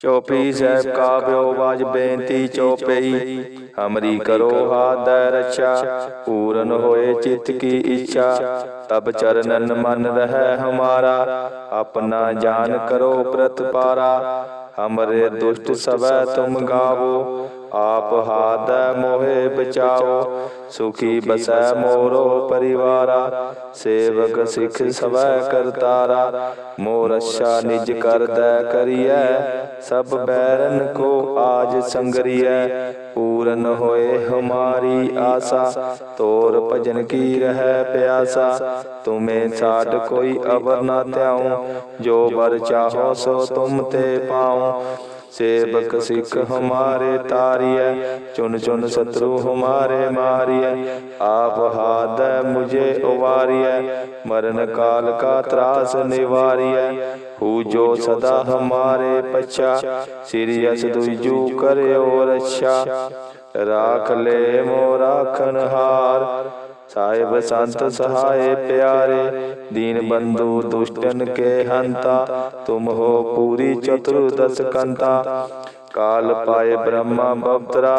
ਚੋਪਈ ਸਾਹਿਬ ਕਾ ਬਿਓ ਬਾਜ ਬੇਨਤੀ ਚੋਪਈ ਹਮਰੀ ਕਰੋ ਹਾਦੈ ਰਛਾ। ਪੂਰਨ ਹੋਏ ਚਿਤ ਕੀ ਇੱਛਾ। ਤਬ ਚਰਨਨ ਮਨ ਰਹਿ ਹਮਾਰਾ। ਆਪਣਾ ਜਾਨ ਕਰੋ ਪ੍ਰਤਪਾਰਾ। ਹਮਰੇ ਦੁਸ਼ਟ ਸਵੈ ਤੁਮ ਗਾਵੋ। ਆਪ ਹਾਦੈ ਮੋਹਿ ਬਚਾਓ, ਸੁਖੀ ਬਸੈ ਮੋਰੋ ਪਰਿਵਾਰਾ, ਸੇਵਕ ਸਿਖ ਸਵੈ ਕਰਤਾਰਾ, ਮੋਰ ਅੱਛਾ ਨਿਜ ਕਰਦੈ ਕਰੀਐ, ਸਭ ਬੈਰਨ ਕੋ ਆਜ ਸੰਗਰੀਐ, ਪੂਰਨ ਹੋਏ ਹਮਾਰੀ ਆਸਾ, ਤੋਰ ਭਜਨ ਕੀ ਰਹਿ ਪਿਆਸਾ, ਤੁਮੇ ਸਾਡ ਕੋਈ ਅਵਰ ਨਾ ਧਿਆਉ, ਜੋ ਵਰ ਚਾਹੋ ਸੋ ਤੁਮ ਤੇ ਪਾਉ। ਸੇਵਕ ਸਿੱਖ ਹਮਾਰੇ ਤਾਰੀਐ ਚੁਨ ਚੁਨ ਸਤਰੂ ਹਮਾਰੇ ਮਾਰੀਐ, ਆਪ ਹਾਦੈ ਮੁਝੇ ਉਵਾਰੀਐ, ਮਰਨ ਕਾਲ ਕਾ ਤਰਾਸ ਨਿਵਾਰੀਐ, ਹੂ ਜੋ ਸਦਾ ਹਮਾਰੇ ਪਛਾ, ਸਿਰਿ ਅਸ ਦੁਜੂ ਕਰਿਓ ਰਛਾ, ਰਾਖ ਲੈ ਮੋ ਰਾਖਨ ਹਾਰ ਸਾਹਿਬ ਸੰਤ ਸਹਾਏ ਪਿਆਰੇ ਦੀਨ ਬੰਧੂ ਦੁਸ਼ਟਨ ਕੇ ਹੰਤਾ ਤੁਮ ਹੋ ਪੂਰੀ ਚਤੁਰਦਸ ਕੰਤਾ। ਕਾਲ ਪਾਏ ਬ੍ਰਹਮਾ ਬਵਤਰਾ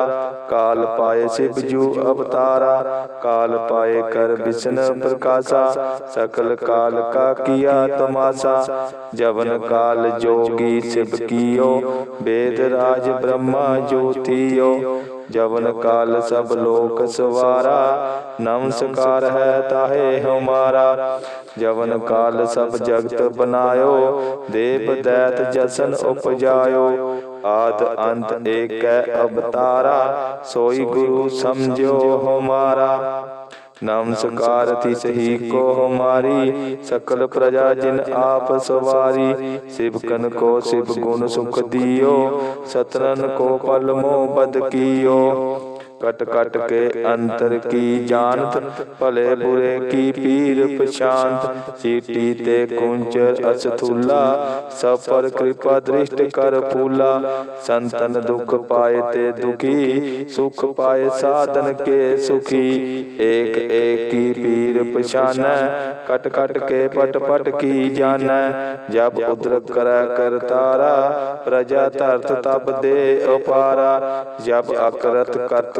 ਕਾਲ ਪਾਏ ਸਿਵ ਜੂ ਅਵਤਾਰਾ, ਕਾਲ ਪਾਏ ਕਰ ਵਿਸ਼ਨ ਪ੍ਰਕਾਸ਼ਾ, ਸਕਲ ਕਾਲ ਕਾ ਕੀਆ ਤਮਾਸਾ, ਜਵਨ ਕਾਲ ਜੋਗੀ ਸਿਵ ਕੀਓ ਵੇਦ ਰਾਜ ਬ੍ਰਹਮਾ ਜੋਤੀਓ ਜਵਨ ਕਾਲ ਸਭ ਲੋਕ ਸਵਾਰਾ ਨਮਸਕਾਰ ਹੈ ਤਾਹੇ ਹਮਾਰਾ, ਜਵਨ ਕਾਲ ਸਭ ਜਗਤ ਬਨਾਇਓ ਦੇਵ ਦੈਤ ਜਸਨ ਉਪਜਾਇਓ ਆਦ ਅੰਤ ਏਕੈ ਅਵਤਾਰਾ, ਸੋਈ ਗੁਰੂ ਸਮਝਿਓ ਹਮਾਰਾ। ਨਮਸਕਾਰ ਤਿਸ ਹੀ ਕੋ ਹਮਾਰੀ, ਸਕਲ ਪ੍ਰਜਾ ਜਿਨ ਆਪ ਸਵਾਰੀ। ਸਿਵਕਨ ਕੋ ਸਿਵ ਗੁਣ ਸੁਖ ਦਿਓ, ਸਤਨਨ ਕੋ ਪਲ ਮੋ ਬਦ ਕੀਓ। ਕਟ ਕਟ ਕੇ ਅੰਤਰ ਕੀ ਜਾਣਤ? ਭਲੇ ਬੁਰੇ ਕੀ ਪੀਰ ਪਛਾਨਤ ਸੀਟੀ ਤੇ ਕੁੰਚਰ ਅਸਥੂਲਾ ਸਭ ਪਰ ਕਿਰਪਾ ਦ੍ਰਿਸ਼ਟ ਕਰ ਫੂਲਾ। ਸੰਤਨ ਦੁਖ ਪਾਏ ਤੇ ਦੁਖੀ, ਸੁਖ ਪਾਏ ਸਾਧਨ ਕੇ ਸੁਖੀ। ਏਕ ਏਕ ਕੀ ਪੀਰ ਪਛਾਨੈ ਕਟ ਕਟ ਕੇ ਪਟ ਪਟ ਕੀ ਜਾਣੈ ਜਬ ਉਦਰਕ ਕਰੈ ਕਰਤਾਰਾ ਪ੍ਰਜਾ ਧਰਤ ਤਬ ਦੇ ਅਪਾਰਾ ਜਬ ਅਕਰਤ ਕਰਤ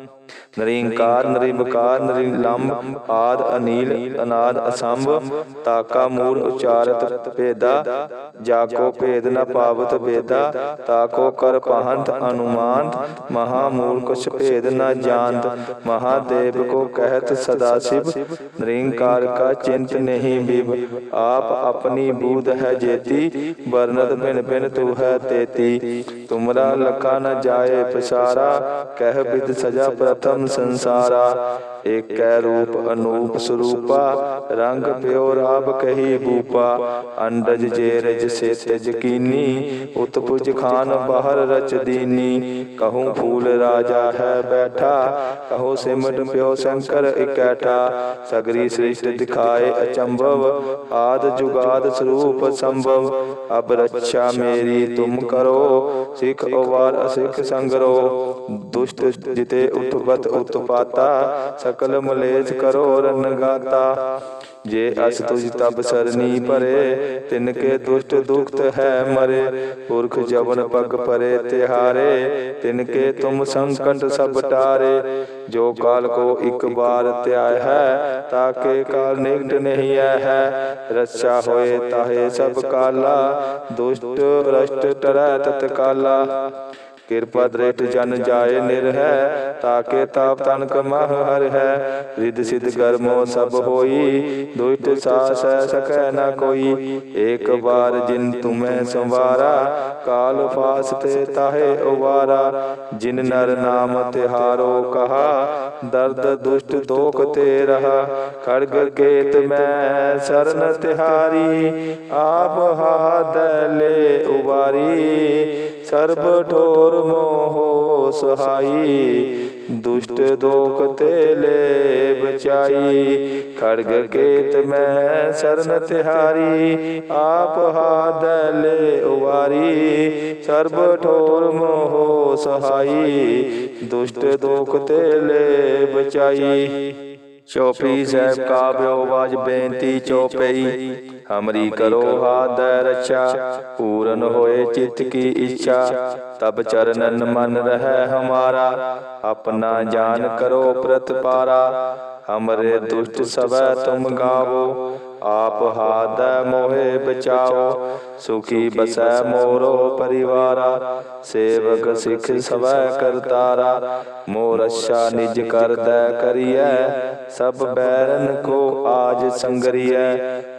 ਨਰਿੰਕਾਰ ਨਰਿਮਕਾਰ ਨਰਿਲੰਮ ਆਦ, ਅਨੀਲ, ਅਨਾਦ, ਅਸੰਭ, ਤਾਕਾ, ਮੂਲ, ਉਚਾਰਤ, ਭੇਦਾ, ਜਾਕੋ, ਭੇਦ, ਨ ਪਾਵਤ, ਭੇਦਾ, ਤਾਕੋ, ਕਰ, ਪਹੰਤ ਅਨੁਮਾਨ ਮਹਾ ਮੂਲ ਕੁਛ ਭੇਦ, ਨ ਜਾਣਤ, ਮਹਾਦੇਵ ਕੋ ਕਹਿਤ ਸਦਾ ਸਿਵ, ਨਰਿੰਕਾਰ ਕਾ ਚਿੰਤ ਨਹੀਂ ਬਿਬ ਆਪ ਆਪਣੀ ਬੂਧ ਹੈ ਜੇਤੀ ਵਰਨਤ ਬਿਨ ਬਿਨ ਤੂ ਹੈ ਤੇਤੀ, ਤੁਮਰਾ ਲਖਾ ਨ ਜਾਏ ਪਸਾਰਾ, ਕਹਿ ਬਿਦ ਸਜਾ ਪ੍ਰਥਮ ਸੰਸਾਰਾ। ਏਕੈ ਰੂਪ ਅਨੂਪ ਸਰੂਪਾ, ਰੰਗ ਪਿਓ ਰਾਬ ਕਹੀ ਬੂਪਾ, ਅੰਡਜ ਜੇ ਰਜ ਕੀਨੀ, ਉਤਪੁਜ ਖਾਨ ਬਾਹਰ ਰਚ ਦੀਨੀ, ਕਹੂੰ ਫੂਲ ਰਾਜਾ ਹੈ ਬੈਠਾ, ਕਹੋ ਸਿਮਟ ਪਿਓ ਸ਼ੰਕਰ ਇਕੈਠਾ, ਸਗਰੀ ਸ੍ਰਿਸ਼ਟ ਦਿਖਾਏ ਅਚੰਭਵ, ਆਦ ਜੁਗਾਦ ਸਰੂਪ ਸੰਭਵ, ਅਬ ਰੱਛਾ ਮੇਰੀ ਤੁਮ ਕਰੋ, ਸਿਖ ਅਵਾਰ ਅਸਿਖ ਸੰਗਰੋ, ਦੁਸ਼ਟ ਜਿਤੇ ਉਤਪਤ ਉਤਪਾਤਾ ਸਕਲ ਮਲੇਛ ਕਰੋ ਰਨ ਗਾਤਾ ਜੇ ਅਸ ਤੁਜ ਤਬ ਸਰਨੀ ਭਰੇ ਤਿਨ ਕੇ ਦੁਸ਼ਟ ਦੁਖਤ ਹੈ ਮਰੇ ਪੁਰਖ ਜਵਨ ਪਗ ਪਰੇ ਤਿਹਾਰੇ ਤਿਨ ਕੇ ਤੁਮ ਸੰਕਟ ਸਭ ਟਾਰੇ। ਜੋ ਕਾਲ ਕੋ ਇੱਕ ਬਾਰ ਧਿਆਇ ਹੈ ਤਾਕੇ ਕਾਲ ਨਿਕਟ ਨਹੀਂ ਆਇ ਹੈ। ਰੱਛਾ ਹੋਏ ਤਾਹੇ ਸਭ ਕਾਲਾ ਦੁਸ਼ਟ ਰਸ਼ਟ ਟਰੈ ਤਤ ਕਾਲਾ ਕਿਰਪਾ ਦ੍ਰਿਸ਼ਟ ਜਨ ਜਾਏ ਨਿਰਹਿ ਤਾਕੇ ਤਾਪ ਤਨ ਕਮਹ ਹਰ ਹੈ। ਰਿਦ ਸਿਧ ਗਰਮੋ ਸਭ ਹੋਈ ਦੁਸ਼ਟ ਸਾਸ ਸਕੈ ਨ ਕੋਈ। ਏਕ ਬਾਰ ਜਿਨ ਤੁਮੈ ਸੰਵਾਰਾ ਕਾਲ ਫਾਸ ਤੇ ਤਾਹੇ ਉਵਾਰਾ। ਜਿਨ ਨਰ ਨਾਮ ਤਿਹਾਰੋ ਕਹਾ ਦਰਦ ਦੁਸ਼ਟ ਦੋਖ ਤੇ ਰਹਾ। ਖੜਗ ਕੇਤ ਮੈਂ ਸਰਨ ਤਿਹਾਰੀ। ਆਪ ਹਾਦ ਲੈ ਉਵਾਰੀ। ਸਰਬ ਠੋਰ ਮੋਹ ਸਹਾਈ, ਦੁਸ਼ਟ ਦੋਖ ਤੇ ਲੈ ਬਚਾਈ ਖੜਗ ਕੇਤ ਮੈਂ ਸਰਨ ਤਿਹਾਰੀ, ਆਪ ਹਾਦ ਲੈ ਉਵਾਰੀ। ਸਰਬ ਠੋਰ ਮੋਹ ਸਹਾਈ, ਦੁਸ਼ਟ ਦੋਖ ਤੇ ਲੈ ਬਚਾਈ ਚੋਪਈ ਸਾਹਿਬ ਕਾ ਬਿਓਵਾਜ ਬੇਨਤੀ ਚੋਪਈ। ਹਮਰੀ ਕਰੋ ਹਾਦ ਰੱਛਾ ਪੂਰਨ ਹੋਏ ਚਿਤ ਕੀ ਇੱਛਾ। ਤਬ ਚਰਨਨ ਮਨ ਰਹਿ ਹਮਾਰਾ। ਆਪਣਾ ਜਾਨ ਕਰੋ ਪ੍ਰਤਪਾਰਾ ਹਮਰੇ ਦੁਸ਼ਟ ਸਵੈ ਤੁਮ ਗਾਵੋ। ਆਪ ਹਾਦ ਮੋਹਿ ਬਚਾਓ। ਸੁਖੀ ਬਸੈ ਮੋਰੋ ਪਰਿਵਾਰਾ। ਸੇਵਕ ਸਿੱਖ ਸਵੈ ਕਰਤਾਰਾ। ਮੋਰ ਅੱਛਾ ਨਿਜ ਕਰਦੈ ਕਰੀਐ। ਸਭ ਬੈਰਨ ਕੋ ਆਜ ਸੰਗਰੀਐ।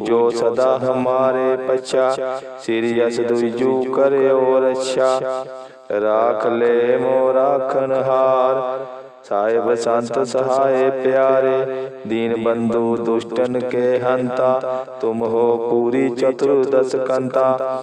जो सदा हमारे पच्छा सिर यस दुजू करे और अच्छा राख ले मो राखन हार ਸਾਹਿਬ ਸੰਤ ਸਹਾਏ ਪਿਆਰੇ ਦੀਨ ਬੰਧੂ ਦੁਸ਼ਟਨ ਕੇ ਹੰਤਾ ਤੁਮ ਹੋ ਪੂਰੀ ਚਤੁਰਦਸ ਕੰਤਾ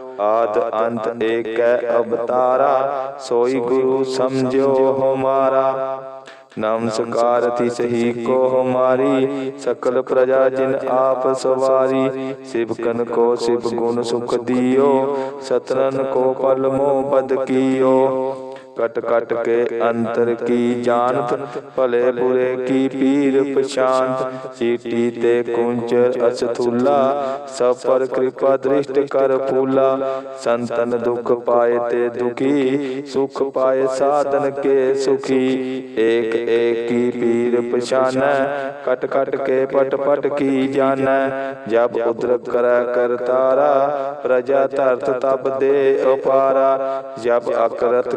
ਆਦ ਅੰਤ ਏਕੈ ਅਵਤਾਰਾ, ਸੋਈ ਗੁਰੂ ਸਮਝਿਓ ਹਮਾਰਾ। ਨਮਸਕਾਰ ਤਿਸ ਹੀ ਕੋ ਹਮਾਰੀ, ਸਕਲ ਪ੍ਰਜਾ ਜਿਨ ਆਪ ਸਵਾਰੀ। ਸਿਵ ਸਿਵਕਨ ਕੋ ਸਿਵ ਗੁਣ ਸੁਖ ਦਿਓ, ਸਤਨਨ ਕੋ ਪਲ ਮੋ ਬਦ ਕੀਓ। ਕਟ ਕਟ ਕੇ ਅੰਤਰ ਕੀ ਜਾਣਤ ਭਲੇ ਬੁਰੇ ਕੀ ਪੀਰ ਪਛਾਨਤ ਸੀਟੀ ਤੇ ਕੁੰਚਰ ਅਸਥੂਲਾ ਸਭ ਪਰ ਕਿਰਪਾ ਦ੍ਰਿਸ਼ਟ ਕਰ ਫੂਲਾ ਸੰਤਨ ਦੁਖ ਪਾਏ ਤੇ ਦੁਖੀ ਸੁਖ ਪਾਏ ਸਾਧਨ ਕੇ ਸੁਖੀ ਏਕ ਏਕ ਕੀ ਪੀਰ ਪਛਾਨੈ ਕਟ ਕਟ ਕੇ ਪਟ ਪਟ ਕੀ ਜਾਣੈ ਜਬ ਉਦਰਕ ਕਰੈ ਕਰਤਾਰਾ ਪ੍ਰਜਾ ਧਰਤ ਤਬ ਦੇ ਅਪਾਰਾ ਜਬ ਅਕਰਤ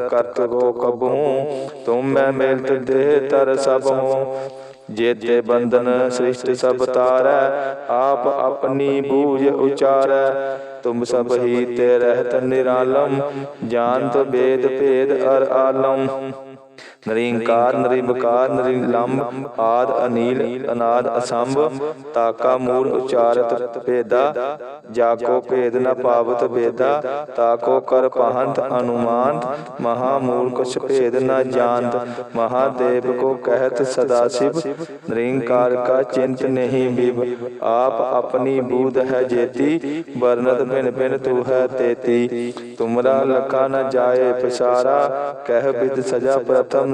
ਕਰਤ ਗੋ ਕਬਹੂ ਤੁਮ ਮੈਂ ਮਿਲਤ ਦੇ ਤਰ ਸਭ। ਹੂੰ ਜੇਤੇ ਬੰਧਨ ਸ੍ਰਿਸ਼ਟ ਸਭ ਤਾਰੈ, ਆਪ ਆਪਣੀ ਬੂਝ ਉਚਾਰੈ। ਤੁਮ ਸਭ ਹੀ ਤੇ ਰਹਿਤ ਨਿਰਾਲਮ, ਜਾਣਤ ਬੇਦ ਭੇਦ ਅਰ ਆਲਮ। ਨਰਿੰਕਾਰ ਨਰਿਮਕਾਰ ਨਰਿਲੰਬ, ਆਦ, ਅਨੀਲ, ਅਨਾਦ, ਅਸੰਭ, ਤਾਕਾ, ਮੂਲ, ਉਚਾਰਤ, ਭੇਦਾ, ਜਾਕੋ, ਭੇਦ ਨ ਪਾਵਤ, ਭੇਦਾ, ਤਾਕੋ, ਕਰ ਪਹੰਤ ਅਨੁਮਾਨ ਮਹਾ ਮੂਲ ਕੁਛ ਭੇਦ ਨ ਜਾਣਤ, ਮਹਾਦੇਵ ਕੋ ਕਹਿਤ ਸਦਾ ਸਿਵ, ਨਰਿੰਕਾਰ ਕਾ ਚਿੰਤ ਨਹੀਂ ਬਿਬ ਆਪ ਆਪਣੀ ਬੂਧ ਹੈ ਜੇਤੀ ਵਰਨਤ ਬਿਨ ਬਿਨ ਤੂ ਹੈ ਤੇਤੀ, ਤੁਮਰਾ ਲਖਾ ਨ ਜਾਏ ਪਸਾਰਾ, ਕਹਿ ਬਿਦ ਸਜਾ ਪ੍ਰਥਮ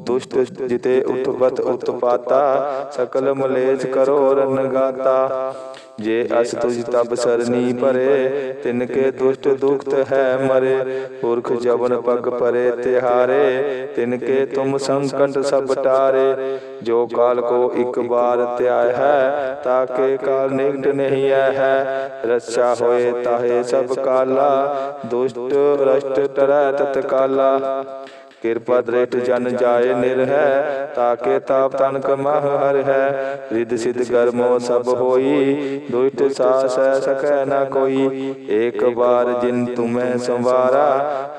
ਦੁਸ਼ਟ ਜਿਤੇ ਉਤਪਤ ਉਤਪਾਤਾ, ਸਕਲ ਮਲੇਜ ਕਰੋ, ਰਨ ਜੇ ਅਸ ਤੁਜ ਤਬ ਸਰਨੀ ਭਰੇ ਤਿਨ ਕੇ ਦੁਸ਼ਟ ਦੁਖਤ ਹੈ ਮਰੇ। ਪੁਰਖ ਜਵਨ ਪਗ ਪਰੇ ਤਿਹਾਰੇ ਤਿਨ ਕੇ ਤੁਮ ਸੰਕਟ ਸਭ ਟਾਰੇ। ਜੋ ਕਾਲ ਕੋ ਇੱਕ ਬਾਰ ਧਿਆਇ ਹੈ, ਤਾਕੇ ਕਾਲ ਨਿਕਟ ਨਹੀਂ ਆਇ ਹੈ। ਰੱਛਾ ਹੋਏ ਤਾਹੇ ਸਭ ਕਾਲਾ, ਦੁਸ਼ਟ ਰਸ਼ਟ ਟਰੈ ਤਤ ਕਿਰਪਾ ਦ੍ਰਿਸ਼ਟ ਜਨ ਜਾਏ ਨਿਰਹੈ, ਤਾਕੇ ਤਾਪ ਤਨ ਕਮਹ ਹਰ ਹੈ ਰਿਦ ਸਿਧ ਗਰਮੋ ਸਭ ਹੋਈ ਦੁਸ਼ਟ ਸਾਸ ਸਕੈ ਨ ਕੋਈ। ਏਕ ਬਾਰ ਜਿਨ ਤੁਮੈ ਸੰਵਾਰਾ,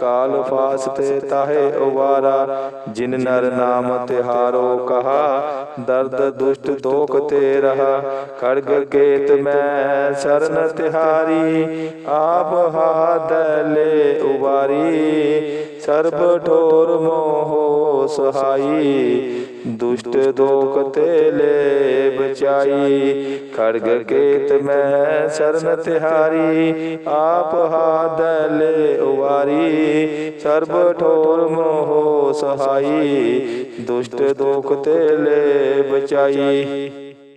ਕਾਲ ਫਾਸ ਤੇ ਤਾਹੇ ਉਵਾਰਾ। ਜਿਨ ਨਰ ਨਾਮ ਤਿਹਾਰੋ ਕਹਾ, ਦਰਦ ਦੁਸ਼ਟ ਦੋਖ ਤੇ ਰਹਾ। ਖੜਗ ਕੇਤ ਮੈਂ ਸਰਨ ਤਿਹਾਰੀ, ਆਪ ਹਾਦ ਲੈ ਉਵਾਰੀ। ਸਰਬ ਠੋਰ ਮੋਹ ਸਹਾਈ, ਦੁਸ਼ਟ ਦੋਖ ਤੇ ਲੈ ਬਚਾਈ ਖੜਗ ਕੇਤ ਮੈਂ ਸਰਨ ਤਿਹਾਰੀ, ਆਪ ਹਾਦ ਲੈ ਉਵਾਰੀ। ਸਰਬ ਠੋਰ ਮੋਹ ਸਹਾਈ, ਦੁਸ਼ਟ ਦੋਖ ਤੇ ਲੈ ਬਚਾਈ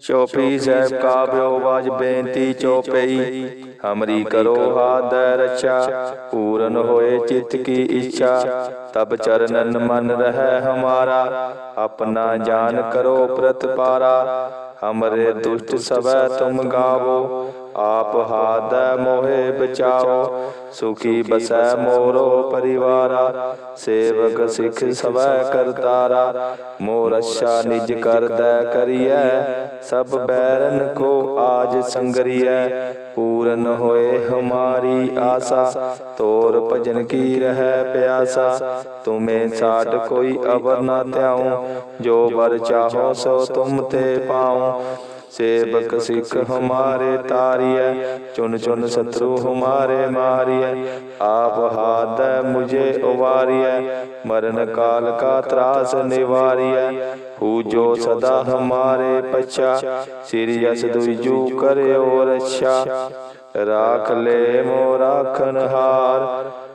ਚੌਪਈ ਸਾਹਿਬ ਕਾ ਬਿਓਵਾਜ ਬੇਨਤੀ ਚੌਪਈ। ਹਮਰੀ ਕਰੋ ਹਾਦ ਰੱਛਾ, ਪੂਰਨ ਹੋਏ ਚਿਤ ਕੀ ਇੱਛਾ। ਤਬ ਚਰਨਨ ਮਨ ਰਹਿ ਹਮਾਰਾ, ਆਪਣਾ ਜਾਨ ਕਰੋ ਪ੍ਰਤਪਾਰਾ। ਹਮਰੇ ਦੁਸ਼ਟ ਸਵੈ ਤੁਮ ਗਾਵੋ ਆਪ ਹਾਦੈ ਮੋਹਿ ਬਚਾਓ, ਸੁਖੀ ਬਸੈ ਮੋਰੋ ਪਰਿਵਾਰਾ, ਸੇਵਕ ਸਿੱਖ ਸਵੈ ਕਰਤਾਰਾ, ਮੋਰ ਅੱਛਾ ਨਿਜ ਕਰਦੈ ਕਰੀਐ, ਸਭ ਬੈਰਨ ਕੋ ਆਜ ਸੰਗਰੀਐ, ਪੂਰਨ ਹੋਏ ਹਮਾਰੀ ਆਸਾ, ਤੋਰ ਭਜਨ ਕੀ ਰਹਿ ਪਿਆਸਾ, ਤੁਮੇ ਸਾਡ ਕੋਈ ਅਵਰ ਨਾ ਧਿਆਉ, ਜੋ ਵਰ ਚਾਹੋ ਸੋ ਤੁਮ ਤੇ ਪਾਉ ਸੇਵਕ ਸਿੱਖ ਹਮਾਰੇ ਤਾਰੀਐ ਚੁਨ ਚੁਨ ਸਤਰੂ ਹਮਾਰੇ ਮਾਰੀਐ। ਆਪ ਹਾਦੈ ਮੁਝੇ ਉਵਾਰੀਐ, ਮਰਨ ਕਾਲ ਕਾ ਤਰਾਸ ਨਿਵਾਰੀਐ। ਹੂ ਜੋ ਸਦਾ ਹਮਾਰੇ ਪਛਾ, ਸਿਰਿ ਅਸ ਦੁਜੂ ਕਰਿਓ ਰੱਛਾ। ਰਾਖ ਲੈ ਮੋ ਰਾਖਨ ਹਾਰ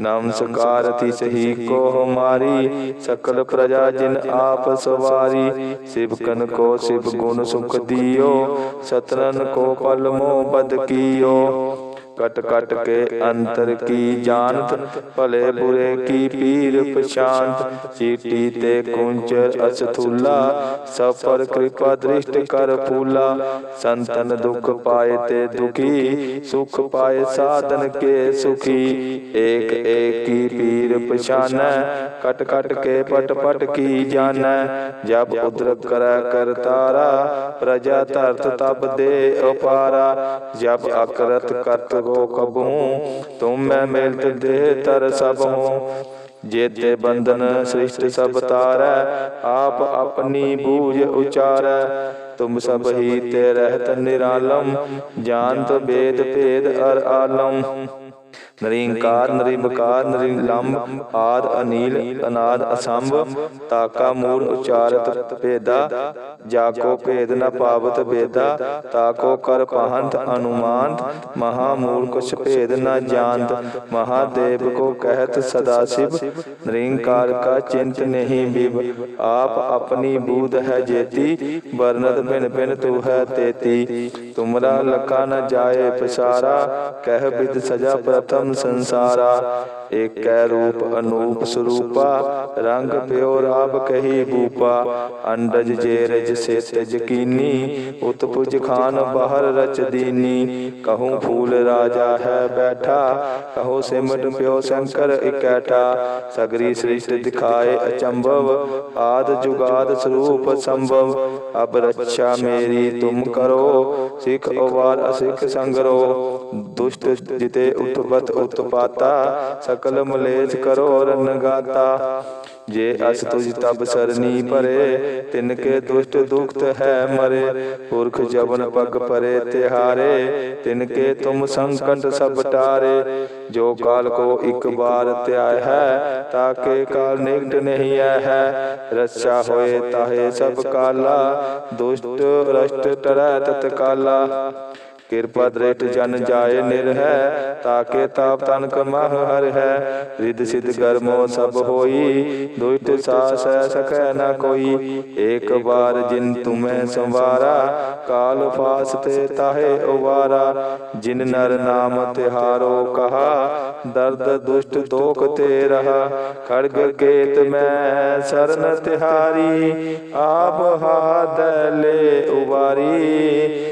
ਨਮਸਕਾਰ ਤਿਸ ਹੀ ਕੋ ਹਮਾਰੀ ਸਕਲ ਪ੍ਰਜਾ ਜਿਨ ਆਪ ਸਵਾਰੀ ਸਿਵਕਨ ਕੋ ਸਿਵ ਗੁਣ ਸੁਖ ਦਿਓ ਸਤਰਨ ਕੋ ਪਲ ਮੋ ਬਦ ਕੀਓ। ਕਟ ਕਟ ਕੇ ਅੰਤਰ ਕੀ ਜਾਣਤ ਭਲੇ ਬੁਰੇ ਕੀ ਪੀਰ ਪਛਾਨਤ ਚੀਟੀ ਤੇ ਕੁੰਚਰ ਅਸਥੂਲਾ ਸਫਰ ਕਿਰਪਾ ਦ੍ਰਿਸ਼ਟ ਕਰ ਫੂਲਾ ਸੰਤਨ ਦੁਖ ਪਾਏ ਤੇ ਦੁਖੀ ਸੁਖ ਪਾਏ ਸਾਧਨ ਕੇ ਸੁਖੀ ਏਕ ਏਕ ਕੀ ਪੀਰ ਪਛਾਨੈ ਕਟ ਕਟ ਕੇ ਪਟ ਪਟ ਕੀ ਜਾਣੈ ਜਬ ਉਦਰਕ ਕਰੈ ਕਰਤਾਰਾ ਪ੍ਰਜਾ ਧਰਤ ਤਬ ਦੇ ਅਪਾਰਾ ਜਬ ਅਕਰਤ ਕਰਤ ਗੋ ਕਬਹੂ ਤੁਮ ਮੈਂ ਮਿਲਤ ਦੇ ਤਰ ਸਭ ਹੂੰ। ਜੇਤੇ ਬੰਧਨ ਸ੍ਰਿਸ਼ਟ ਸਭ ਤਾਰੈ। ਆਪ ਆਪਣੀ ਬੂਝ ਉਚਾਰੈ। ਤੁਮ ਸਭ ਹੀ ਤੇ ਰਹਿਤ ਨਿਰਾਲਮ ਜਾਣਤ ਬੇਦ ਭੇਦ ਅਰ ਆਲਮ। ਨਰਿੰਕਾਰ ਨਰਿਮਕਾਰ ਨਰਿਲੰਮ ਆਦ, ਅਨੀਲ, ਅਨਾਦ, ਅਸੰਭ, ਤਾਕਾ, ਮੂਲ, ਉਚਾਰਤ, ਭੇਦਾ, ਜਾਕੋ, ਭੇਦ, ਨ ਪਾਵਤ ਬੇਦਾ ਤਾਕੋ, ਕਰ, ਪਹੰਤ ਅਨੁਮਾਨ ਮਹਾ, ਮੂਲ, ਕੁਛ ਭੇਦ, ਨ ਜਾਣਤ, ਮਹਾਦੇਵ ਕੋ ਕਹਿਤ ਸਦਾ ਸਿਵ, ਨਰਿੰਕਾਰ ਕਾ ਚਿੰਤ ਨਹੀਂ ਬਿਬ ਆਪ ਆਪਣੀ ਬੂਧ ਹੈ ਜੇਤੀ, ਵਰਨਤ ਬਿਨ ਬਿਨ ਤੂ ਹੈ ਤੇਤੀ, ਤੁਮਰਾ ਲਕਾ ਨ ਜਾਏ ਪਸਾਰਾ, ਕਹਿ ਬਿਦ ਸਜਾ ਪ੍ਰਥਮ ਸੰਸਾਰਾ ਏਕੈ ਰੂਪ ਅਨੂਪ ਸਰੂਪਾ, ਰੰਗ ਪਿਓ ਰਾਬ ਕਹੀ ਬੂਪਾ, ਅੰਡਜ ਜੇਰਜ ਸੇਤ ਜਕੀਨੀ ਉਤਪੁਜ ਖਾਨ ਬਾਹਰ ਰਚ ਦੀਨੀ, ਕਹੂੰ ਫੂਲ ਰਾਜਾ ਹੈ ਬੈਠਾ, ਕਹੋ ਸਿਮਟ ਪਿਓ ਸ਼ੰਕਰ ਇਕੈਠਾ, ਸਗਰੀ ਸ੍ਰਿਸ਼ਟ ਦਿਖਾਏ ਅਚੰਭਵ, ਆਦ ਜੁਗਾਦ ਸਰੂਪ ਸੰਭਵ ਅਬ ਰੱਛਾ ਮੇਰੀ ਤੁਮ ਕਰੋ, ਸਿੱਖ ਉਵਾਰ ਅਸਿੱਖ ਸੰਗਰੋ, ਦੁਸ਼ਟ ਜਿਤੇ ਉਤਪਤ ਉਤਪਾਤਾ ਸਕਲ ਮਲੇਸ਼ ਕਰੋ ਰਨ ਜੇ ਅਸ ਤੁਝ ਤਬ ਸਰਨੀ ਭਰੇ ਤਿਨ ਕੇ ਦੁਸ਼ਟ ਦੁਖਤ ਹੈ ਮਰੇ। ਪੁਰਖ ਜਬਨ ਪਗ ਪਰੇ ਤਿਹਾਰੇ, ਤਿਨ ਕੇ ਤੁਮ ਸੰਕਟ ਸਭ ਟਾਰੇ। ਜੋ ਕਾਲ ਕੋ ਇੱਕ ਬਾਰ ਧਿਆਇ ਹੈ ਤਾਕੇ ਕਾਲ ਨਿਕਟ ਨਹੀਂ ਆਇ ਹੈ। ਰਸਾ ਹੋਏ ਤਾਹੇ ਸਭ ਕਾਲਾ, ਦੁਸ਼ਟ ਰਸ਼ਟ ਟਰੈ ਤਤਕਾਲਾ। ਕਿਰਪਾ ਦ੍ਰਿਸ਼ਟ ਜਨ ਜਾਏ ਨਿਰਹੈ ਤਾਕੇ ਤਾਪ ਤਨ ਕਮਹ ਹਰ ਹੈ ਰਿਦ ਸਿਧ ਗਰਮੋ ਸਭ ਹੋਈ ਦੁਇਟ ਸਾਸ ਸਕੈ ਨ ਕੋਈ। ਏਕ ਬਾਰ ਜਿਨ ਤੁਮੈ ਸੰਵਾਰਾ ਕਾਲ ਫਾਸ ਤੇ ਤਾਹੇ ਉਵਾਰਾ। ਜਿਨ ਨਰ ਨਾਮ ਤਿਹਾਰੋ ਕਹਾ ਦਰਦ ਦੁਸ਼ਟ ਦੋਖ ਤੇ ਰਹਾ। ਖੜਗ ਕੇਤ ਮੈਂ ਸਰਨ ਤਿਹਾਰੀ। ਆਪ ਹਾਦ ਲੈ ਉਵਾਰੀ।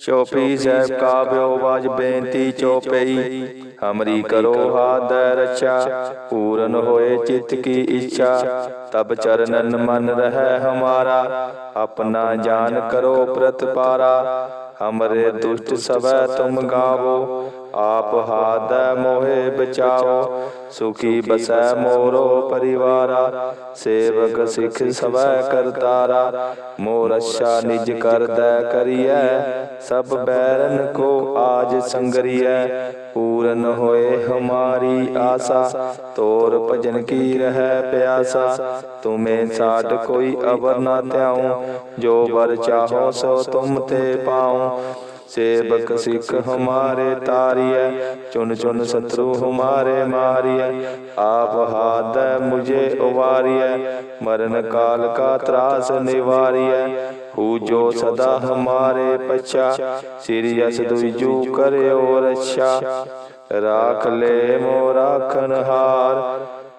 ਚੋਪਈ ਸਾਹਿਬ ਕਾ ਬਿਓਵਾਜ ਬੇਨਤੀ ਚੋਪਈ। ਹਮਰੀ ਕਰੋ ਹਾਦ ਰਛਾ, ਪੂਰਨ ਹੋਏ ਚਿਤ ਕੀ ਇੱਛਾ। ਤਬ ਚਰਨਨ ਮਨ ਰਹਿ ਹਮਾਰਾ, ਆਪਣਾ ਜਾਨ ਕਰੋ ਪ੍ਰਤਪਾਰਾ। ਹਮਰੇ ਦੁਸ਼ਟ ਸਵੈ ਤੁਮ ਗਾਵੋ ਆਪ ਹਾਦ ਮੋਹਿ ਬਚਾਓ, ਸੁਖੀ ਬਸੈ ਮੋਰੋ ਪਰਿਵਾਰਾ, ਸੇਵਕ ਸਿਖ ਸਵੈ ਕਰਤਾਰਾ, ਮੋਰ ਅੱਛਾ ਨਿਜ ਕਰਦੈ ਕਰੀਐ, ਸਭ ਬੈਰਨ ਕੋ ਆਜ ਸੰਗਰੀਐ, ਪੂਰਨ ਹੋਏ ਹਮਾਰੀ ਆਸਾ, ਤੋਰ ਭਜਨ ਕੀ ਰਹਿ ਪਿਆਸਾ, ਤੁਮੇ ਸਾਡ ਕੋਈ ਅਵਰ ਨਾ ਧਿਆਉ, ਜੋ ਵਰ ਚਾਹੋ ਸੋ ਤੁਮ ਤੇ ਪਾਉ। ਸੇਵਕ ਸਿੱਖ ਹਮਾਰੇ ਤਾਰੀਐ ਚੁਨ ਚੁਨ ਸਤਰੂ ਹਮਾਰੇ ਮਾਰੀਐ, ਆਪ ਹਾਦੈ ਮੁਝੇ ਉਵਾਰੀਐ, ਮਰਨ ਕਾਲ ਕਾ ਤਰਾਸ ਨਿਵਾਰੀਐ, ਹੂ ਜੋ ਸਦਾ ਹਮਾਰੇ ਪਛਾ, ਸ੍ਰੀ ਅਸ ਦੁਜੂ ਕਰਿਓ ਰੱਛਾ, ਰਾਖ ਲੈ ਮੋ ਰਾਖਨ ਹਾਰ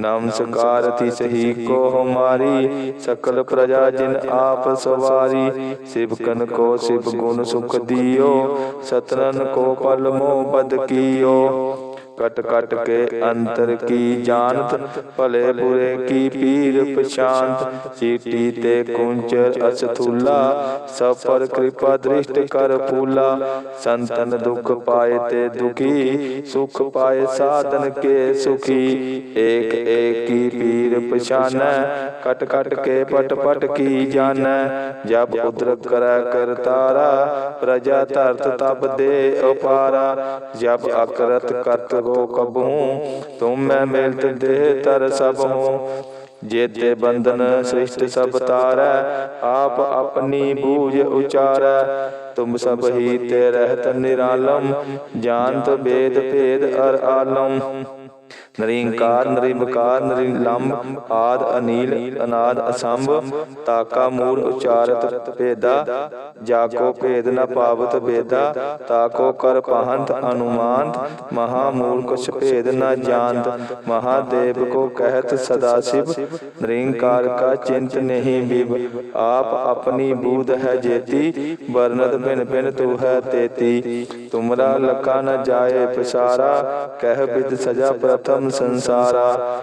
ਨਮਸਕਾਰ ਤਿਸ ਹੀ ਕੋ ਹਮਾਰੀ ਸਕਲ ਪ੍ਰਜਾ ਜਿਨ ਆਪ ਸਵਾਰੀ। ਸਿਵਕਨ ਕੋ ਸਿਵ ਗੁਣ ਸੁਖ ਦਿਓ ਸਤਨਨ ਕੋ ਪਲ ਮੋ ਬਦ ਕੀਓ। ਕਟ ਕਟ ਕੇ ਅੰਤਰ ਕੀ ਜਾਣਤ, ਭਲੇ ਬੁਰੇ ਕੀ ਪੀਰ ਪਛਾਨਤ ਚੀਟੀ ਤੇ ਕੁੰਚਰ ਅਸਥੂਲਾ ਸਭ ਕਿਰਪਾ ਦ੍ਰਿਸ਼ਟ ਕਰ ਪੂਲਾ ਸੰਤਨ ਦੁਖ ਪਾਏ ਤੇ ਦੁਖੀ, ਸੁਖ ਪਾਏ ਸਾਧਨ ਕੇ ਸੁਖੀ। ਏਕ ਏਕ ਕੀ ਪੀਰ ਪਛਾਨੈ ਕਟ ਕਟ ਕੇ ਪਟ ਪਟ ਕੀ ਜਾਣੈ? ਜਬ ਉਦਰਕ ਕਰੈ ਕਰਤਾਰਾ ਪ੍ਰਜਾ ਧਰਤ ਤਬ ਦੇ ਅਪਾਰਾ। ਜਬ ਅਕਰਤ ਕਰਤ ਗੋ ਕਬਹੂ ਤੁਮ ਮੈਂ ਮਿਲਤ ਦੇਹ ਤਰ ਸਭ ਹੂੰ। ਜੇਤੇ ਬੰਧਨ ਸ੍ਰਿਸ਼ਟ ਸਭ ਤਾਰੈ, ਆਪ ਆਪਣੀ ਬੂਝ ਉਚਾਰੈ। ਤੁਮ ਸਭ ਹੀ ਤੇ ਰਹਿਤ ਨਿਰਾਲਮ, ਜਾਣਤ ਬੇਦ ਭੇਦ ਅਰ ਆਲਮ। ਨਰਿੰਕਾਰ ਨਰਿਮਕਾਰ ਨਰਿਲੰਬ, ਆਦ, ਅਨੀਲ, ਅਨਾਦ, ਅਸੰਭ, ਤਾਕਾ ਮੂੜ ਉਚਾਰਤ, ਭੇਦਾ, ਜਾਕੋ, ਭੇਦ, ਨ ਪਾਵਤ ਭੇਦਾ ਤਾਕੋ, ਕਰ, ਪਹੰਤ, ਅਨੁਮਾਨਤ, ਮਹਾ, ਮੂਲ, ਕੁਛ, ਭੇਦ, ਨ ਜਾਣਤ ਮਹਾਦੇਵ ਕੋ, ਕਹਿਤ, ਸਦਾ, ਸਿਵ, ਨਰਿੰਕਾਰ, ਕਾ, ਚਿੰਤ, ਨਹੀਂ ਬਿਬ ਆਪ, ਆਪਣੀ ਬੂਧ ਹੈ, ਜੇਤੀ ਵਰਨਤ ਬਿਨ ਬਿਨ, ਤੂ, ਹੈ, ਤੇਤੀ, ਤੁਮਰਾ, ਲਖਾ, ਨ ਜਾਏ, ਪਸਾਰਾ, ਕਹਿ, ਬਿਦ, ਸਜਾ, ਪ੍ਰਥਮ ਸੰਸਾਰਾ।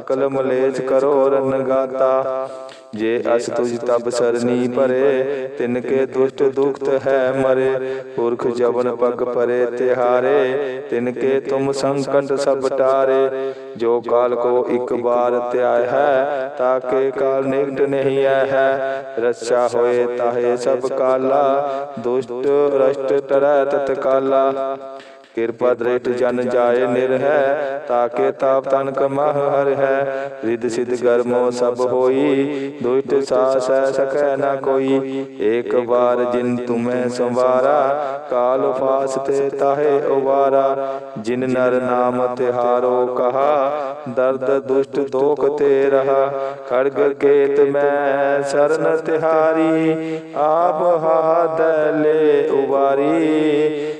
ਸਕਲ ਮਲੇਛ ਕਰੋ, ਰਨ ਜੇ ਅਸ ਤੁਜ ਤਬ ਸਰਨੀ ਭਰੇ, ਤਿਨ ਕੇ ਦੁਸ਼ਟ ਦੁਖਤ ਹੈ ਮਰੇ। ਪੁਰਖ ਜਵਨ ਪਗ ਪਰੇ ਤਿਹਾਰੇ, ਤਿਨ ਕੇ ਤੁਮ ਸੰਕਟ ਸਭ ਟਾਰੇ। ਜੋ ਕਾਲ ਕੋ ਇੱਕ ਬਾਰ ਧਿਆਇ ਹੈ ਤਾਕੇ ਕਾਲ ਨਿਕਟ ਨਹੀਂ ਆਇ ਹੈ। ਰੱਛਾ ਹੋਏ ਤਾਹੇ ਸਭ ਕਾਲਾ, ਦੁਸ਼ਟ ਰਸ਼ਟ ਟਰੈ ਤਤਕਾਲਾ। ਕਿਰਪਾ ਦ੍ਰਿਸ਼ਟ ਜਨ ਜਾਏ ਨਿਰ ਹੈ ਤਾਕੇ ਤਾਪ ਤਨ ਕਮਹ ਹਰ ਹੈ। ਰਿਦ ਸਿਧ ਗਰਮੋ ਸਭ ਹੋਈ ਦੁਸ਼ਟ ਸਾਸ ਸਕੈ ਨਾ ਕੋਈ। ਏਕ ਵਾਰ ਜਿਨ ਤੁਮੈ ਸੰਵਾਰਾ ਕਾਲ ਫਾਸ ਤੇ ਤਾਹੇ ਉਵਾਰਾ। ਜਿਨ ਨਰ ਨਾਮ ਤਿਹਾਰੋ ਕਹਾ ਦਰਦ ਦੁਸ਼ਟ ਦੋਖ ਤੇ ਰਹਾ। ਖੜਗ ਕੇਤ ਮੈਂ ਸਰਨ ਤਿਹਾਰੀ। ਆਪ ਹਾਦ ਲੈ ਉਵਾਰੀ।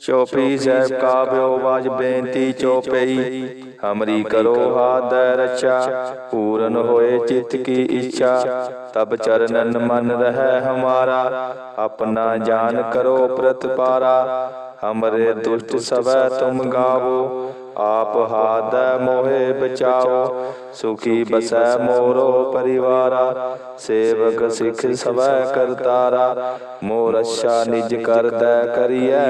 ਚੋਪਈ ਸਾਹਿਬ ਕਾ ਬਿਓਵਾਜ ਬੇਨਤੀ ਚੋਪਈ। ਹਮਰੀ ਕਰੋ ਹਾਦ ਰੱਛਾ ਪੂਰਨ ਹੋਏ ਚਿਤ ਕੀ ਇੱਛਾ। ਤਬ ਚਰਨਨ ਮਨ ਰਹਿ ਹਮਾਰਾ। ਆਪਣਾ ਜਾਨ ਕਰੋ ਪ੍ਰਤਪਾਰਾ। ਹਮਰੇ ਦੁਸ਼ਟ ਸਵੈ ਤੁਮ ਗਾਵੋ। ਆਪ ਹਾਦੈ ਮੋਹਿ ਬਚਾਓ, ਸੁਖੀ ਬਸੈ ਮੋਰੋ ਪਰਿਵਾਰਾ, ਸੇਵਕ ਸਿੱਖ ਸਵੈ ਕਰਤਾਰਾ, ਮੋਰ ਅੱਛਾ ਨਿਜ ਕਰਦੈ ਕਰੀਐ,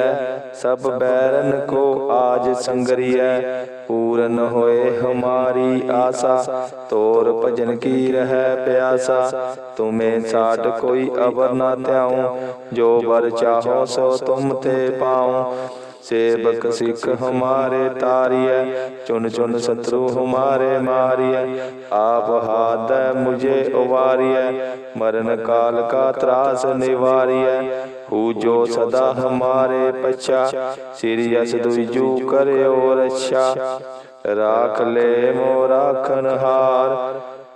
ਸਭ ਬੈਰਨ ਕੋ ਆਜ ਸੰਗਰੀਐ, ਪੂਰਨ ਹੋਏ ਹਮਾਰੀ ਆਸਾ, ਤੋਰ ਭਜਨ ਕੀ ਰਹਿ ਪਿਆਸਾ, ਤੁਮੇ ਸਾਡ ਕੋਈ ਅਵਰ ਨਾ ਧਿਆਉ, ਜੋ ਵਰ ਚਾਹੋ ਸੋ ਤੁਮ ਤੇ ਪਾਉ। ਸੇਵਕ ਸਿੱਖ ਹਮਾਰੇ ਤਾਰੀਐ ਚੁਨ ਚੁਨ ਸਤਰੂ ਹਮਾਰੇ ਮਾਰੀਐ। ਆਪ ਹਾਦੈ ਮੁਝੇ ਉਵਾਰੀਐ, ਮਰਨ ਕਾਲ ਕਾ ਤਰਾਸ ਨਿਵਾਰੀਐ। ਹੂ ਜੋ ਸਦਾ ਹਮਾਰੇ ਪਛਾ, ਸ੍ਰੀ ਅਸ ਦੁਜੂ ਕਰਿਓ ਰੱਛਾ। ਰਾਖ ਲੈ ਮੋ ਰਾਖਨ ਹਾਰ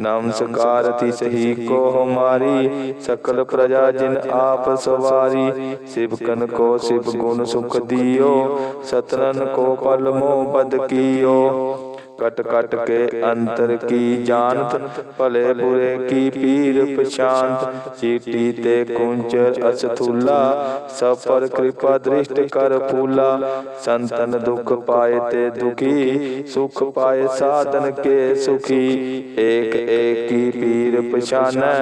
ਨਮਸਕਾਰ ਤਿਸ ਹੀ ਕੋ ਹਮਾਰੀ ਸਕਲ ਪ੍ਰਜਾ ਜਿਨ ਆਪ ਸਵਾਰੀ ਸਿਵਕਨ ਕੋ ਸਿਵ ਗੁਣ ਸੁਖ ਦਿਓ ਸਤਨਨ ਕੋ ਪਲ ਮੋ ਬਦ ਕੀਓ। ਕਟ ਕਟ ਕੇ ਅੰਤਰ ਕੀ ਜਾਣਤ? ਭਲੇ ਬੁਰੇ ਕੀ ਪੀਰ ਪਛਾਨਤ ਚੀਟੀ ਤੇ ਕੁੰਚਰ ਅਸਥੂਲਾ ਸਭ ਪਰ ਕਿਰਪਾ ਦ੍ਰਿਸ਼ਟ ਕਰ ਫੂਲਾ। ਸੰਤਨ ਦੁਖ ਪਾਏ ਤੇ ਦੁਖੀ, ਸੁਖ ਪਾਏ ਸਾਧਨ ਕੇ ਸੁਖੀ। ਏਕ ਏਕ ਕੀ ਪੀਰ ਪਛਾਨੈ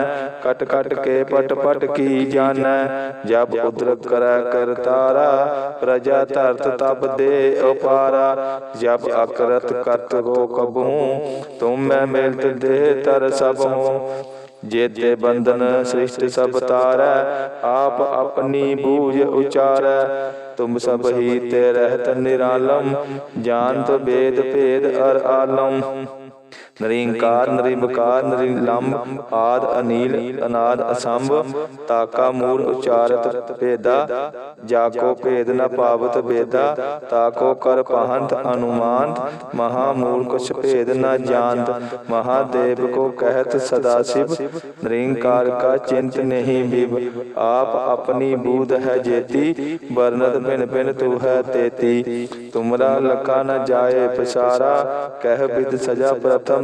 ਕਟ ਕਟ ਕੇ ਪਟ ਪਟ ਕੀ ਜਾਣੈ ਜਬ ਉਦਰਕ ਕਰੈ ਕਰਤਾਰਾ ਪ੍ਰਜਾ ਧਰਤ ਤਬ ਦੇ ਅਪਾਰਾ। ਜਬ ਅਕਰਤ ਕਰਤ ਗੋ ਕਬਹੂ ਤੁਮ ਮੈਂ ਮਿਲਤ ਦੇ ਤਰ ਸਭ ਹੂੰ। ਜੇਤੇ ਬੰਧਨ ਸ੍ਰਿਸ਼ਟ ਸਭ ਤਾਰੈ, ਆਪ ਆਪਣੀ ਬੂਝ ਉਚਾਰੈ। ਤੁਮ ਸਭ ਹੀ ਤੇ ਰਹਿਤ ਨਿਰਾਲਮ, ਜਾਣਤ ਬੇਦ ਭੇਦ ਅਰ ਆਲਮ। ਨਰਿੰਕਾਰ ਨਰਿਮਕਾਰ ਨਰਿਲੰਮ ਆਦ, ਅਨੀਲ, ਅਨਾਦ, ਅਸੰਭ, ਤਾਕਾ ਮੂੜ ਉਚਾਰਤ, ਭੇਦਾ ਜਾ ਕੋ ਭੇਦ, ਨ ਪਾਵਤ ਬੇਦਾ ਤਾਕੋ, ਕਰ, ਪਹੰਤ ਅਨੁਮਾਨ ਮਹਾ, ਮੂਲ, ਕੁਛ, ਭੇਦ, ਨ ਜਾਣਤ ਮਹਾਦੇਵ ਕੋ ਕਹਿਤ, ਸਦਾ ਸਿਵ, ਨਿਰੰਕਾਰ ਕਾ ਚਿੰਤ ਨਹੀਂ ਬਿਬ ਆਪ ਆਪਣੀ ਬੂਧ ਹੈ ਜੇਤੀ ਵਰਨਤ ਬਿਨ ਬਿਨ ਤੂ ਹੈ ਤੇਤੀ, ਤੁਮਰਾ ਲਕਾ ਨ ਜਾਏ ਪਸਾਰਾ, ਕਹਿ ਬਿਦ ਸਜਾ ਪ੍ਰਥਮ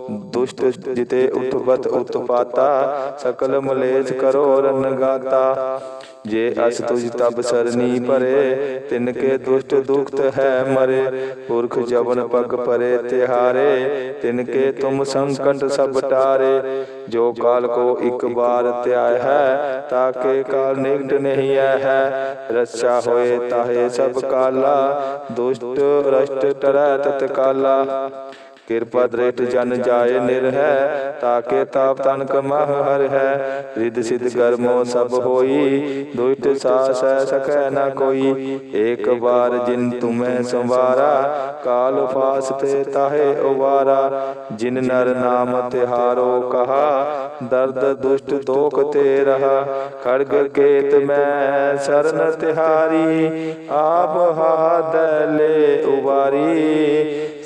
ਦੁਸ਼ਟ ਜਿਤੇ ਉਤਪਤ ਉਤਪਾਤਾ, ਸਕਲ ਮਲੇਛ ਕਰੋ ਰਨ ਗਾਤਾ ਜੇ ਅਸ ਤੁਜ ਤਬ ਸਰਨੀ ਭਰੇ ਤਿਨ ਕੇ ਦੁਸ਼ਟ ਦੁਖਤ ਹੈ ਮਰੇ। ਪੁਰਖ ਜਵਨ ਪਗ ਪਰੇ ਤਿਹਾਰੇ ਤਿਨ ਕੇ ਤੁਮ ਸੰਕਟ ਸਭ ਟਾਰੇ। ਜੋ ਕਾਲ ਕੋ ਇੱਕ ਬਾਰ ਧਿਆਇ ਹੈ, ਤਾਕੇ ਕਾਲ ਨਿਕਟ ਨਹੀਂ ਆਇ ਹੈ। ਰੱਛਾ ਹੋਏ ਤਾਹੇ ਸਭ ਕਾਲਾ, ਦੁਸ਼ਟ ਕਿਰਪਾ ਦ੍ਰਿਸ਼ਟ ਜਨ ਜਾਏ ਨਿਰ ਹੈ ਤਾਕੇ ਤਾਪ ਤਨ ਕਮਹ ਹਰ ਹੈ। ਰਿਦ ਸਿਧ ਕਰਮੋ ਸਭ ਹੋਈ ਦੁਇਟ ਸਾਸ ਸਕੈ ਨ ਕੋਈ। ਏਕ ਬਾਰ ਜਿਨ ਤੁਮੈ ਸੰਵਾਰਾ ਕਾਲ ਫਾਸ ਤੇ ਤਾਹੇ ਉਵਾਰਾ। ਜਿਨ ਨਰ ਨਾਮ ਤਿਹਾਰੋ ਕਹਾ ਦਰਦ ਦੁਸ਼ਟ ਦੋਖ ਤੇ ਰਹਾ। ਖੜਗ ਕੇਤ ਮੈਂ ਸਰਨ ਤਿਹਾਰੀ ਆਪ ਹਾਦ ਲੈ ਉਵਾਰੀ।